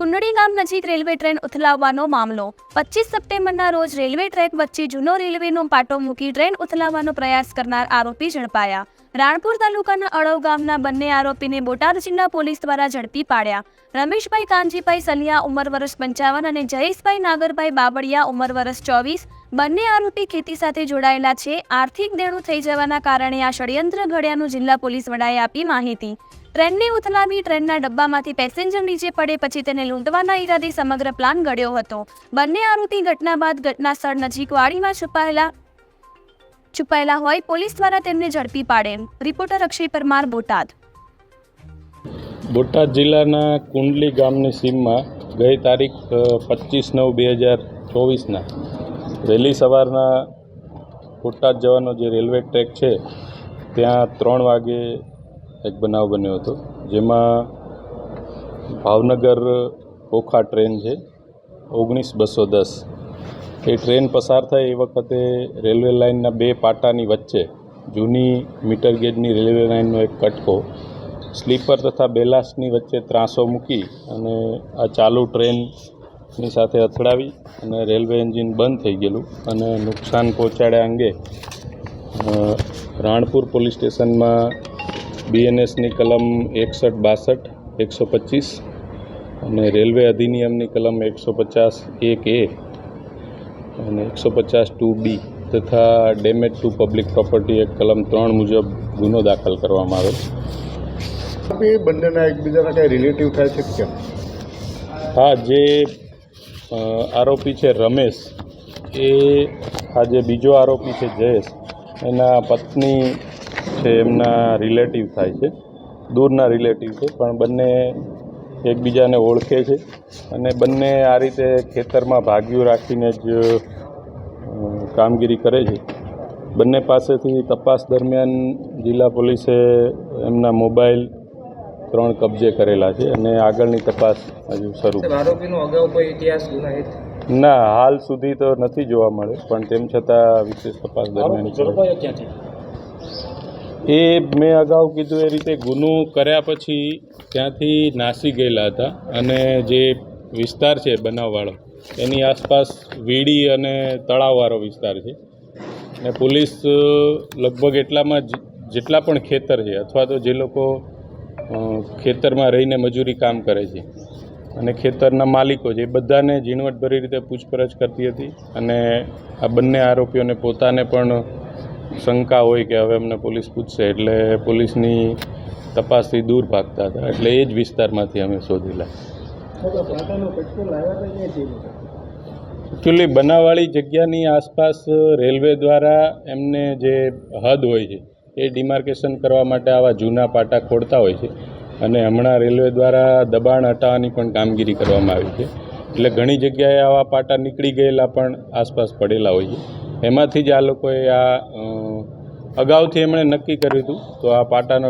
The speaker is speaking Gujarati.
કુંડળી ગામ નજીક રેલવે ટ્રેન ઉથલાવવાનો મામલો. પચીસ સપ્ટેમ્બરના રોજ રેલવે ટ્રેક વચ્ચે જૂનો રેલવેનો પાટો મૂકી ટ્રેન ઉથલાવવાનો પ્રયાસ કરનાર આરોપી ઝડપાયા. રાણપુર તાલુકાના અળવ ગામના બંને આરોપીને બોટાદ જિલ્લા પોલીસ દ્વારા ઝડપી પાડ્યા. રમેશભાઈ કાનજીભાઈ સલિયા ઉંમર વર્ષ પંચાવન અને જયેશભાઈ નાગરભાઈ બાબડિયા ઉંમર વર્ષ ચોવીસ બંને આરોપી ખેતી સાથે જોડાયેલા છે. આર્થિક દેણું થઈ જવાના કારણે આ ષડયંત્ર ઘડ્યાનું જિલ્લા પોલીસ વડાએ આપી માહિતી. ટ્રેનને ઉથલાવી ટ્રેનના ડબ્બામાંથી પેસેન્જર નીચે પડે પછી તેને લૂંટવાના ઈરાદે સમગ્ર પ્લાન ઘડ્યો હતો. બંને આરોપી ઘટના બાદ ઘટના સ્થળ નજીક વાડીમાં છુપાયેલા છુપાયેલા હોય પોલીસ દ્વારા તેમને ઝડપી પાડે. રિપોર્ટર અક્ષય પરમાર, બોટાદ. બોટાદ જિલ્લાના કુંડલી ગામની સીમમાં ગઈ તારીખ પચીસ નવ બે હજાર ચોવીસના વહેલી સવારના બોટાદ જવાનો જે રેલવે ટ્રેક છે, ત્યાં ત્રણ વાગે એક બનાવ બન્યો હતો, જેમાં ભાવનગર ઓખા ટ્રેન છે, ઓગણીસ બસો દસ. એ ટ્રેન પસાર થાય એ વખતે રેલવે લાઇનના બે પાટાની વચ્ચે, જૂની મીટર ગેજની રેલવે લાઇનનો એક કટકો, સ્લીપર તથા બેલાસ્ટની વચ્ચે ત્રાસો મૂકી અને આ ચાલુ ટ્રેનની સાથે અથડાવી અને રેલવે એન્જિન બંધ થઈ ગયેલું અને નુકસાન પહોંચાડ્યા અંગે રાણપુર પોલીસ સ્ટેશનમાં બીએનએસની કલમ એકસઠ બાસઠ એકસો પચીસ અને રેલવે અધિનિયમની કલમ એકસો પચાસ એક એ અને એકસો પચાસ ટુ બી તથા ડેમેજ ટુ પબ્લિક પ્રોપર્ટી એક કલમ ત્રણ મુજબ ગુનો દાખલ કરવામાં આવે છે બંનેના એકબીજાના કઈ રિલેટિવ થાય છે કેમ? હા જે આરોપી છે રમેશ એ આ જે બીજો આરોપી છે જયેશ. એના પત્ની છે એમના રિલેટિવ થાય છે. દૂરના રિલેટિવ છે પણ બંને એકબીજાને ઓળખે છે અને બંને આ રીતે ખેતરમાં ભાગ્યું રાખીને જ કામગીરી કરે છે. બંને પાસેથી તપાસ દરમિયાન જિલ્લા પોલીસે એમના મોબાઈલ ત્રણ કબજે કરેલા છે અને આગળની તપાસ હજુ શરૂ આરોપીનો અગાઉ કોઈ ઇતિહાસ ગુનાહિત ના હાલ સુધી તો નથી જોવા મળે પણ તેમ છતાં વિશેષ તપાસ દરમિયાન એ મેં અગાઉ કીધું એ રીતે ગુનો કર્યા પછી ત્યાંથી નાસી ગયેલા હતા અને જે વિસ્તાર છે બનાવવાળો, એની આસપાસ વીડી અને તળાવવાળો વિસ્તાર છે. ને પોલીસ લગભગ એટલામાં જેટલા પણ ખેતર છે અથવા તો જે લોકો ખેતરમાં રહીને મજૂરી કામ કરે છે અને ખેતરના માલિકો છે, એ બધાને ઝીણવટભરી રીતે પૂછપરછ કરતી હતી અને આ બંને આરોપીઓને પોતાને પણ શંકા હોય કે હવે અમને પોલીસ પૂછશે એટલે પોલીસની તપાસથી દૂર ભાગતા હતા. એટલે એ જ વિસ્તારમાંથી અમે શોધેલા. એકચ્યુઅલી બનાવવાળી જગ્યાની આસપાસ રેલવે દ્વારા એમને જે હદ હોય છે એ ડિમાર્કેશન કરવા માટે આવા જૂના પાટા ખોડતા હોય છે અને હમણાં રેલવે દ્વારા દબાણ હટાવવાની પણ કામગીરી કરવામાં આવી છે. એટલે ઘણી જગ્યાએ આવા પાટા નીકળી ગયેલા પણ આસપાસ પડેલા હોય છે. એમાંથી જ આ લોકોએ આ અગાઉથી એમણે નક્કી કર્યું હતું. તો આ પાટાનો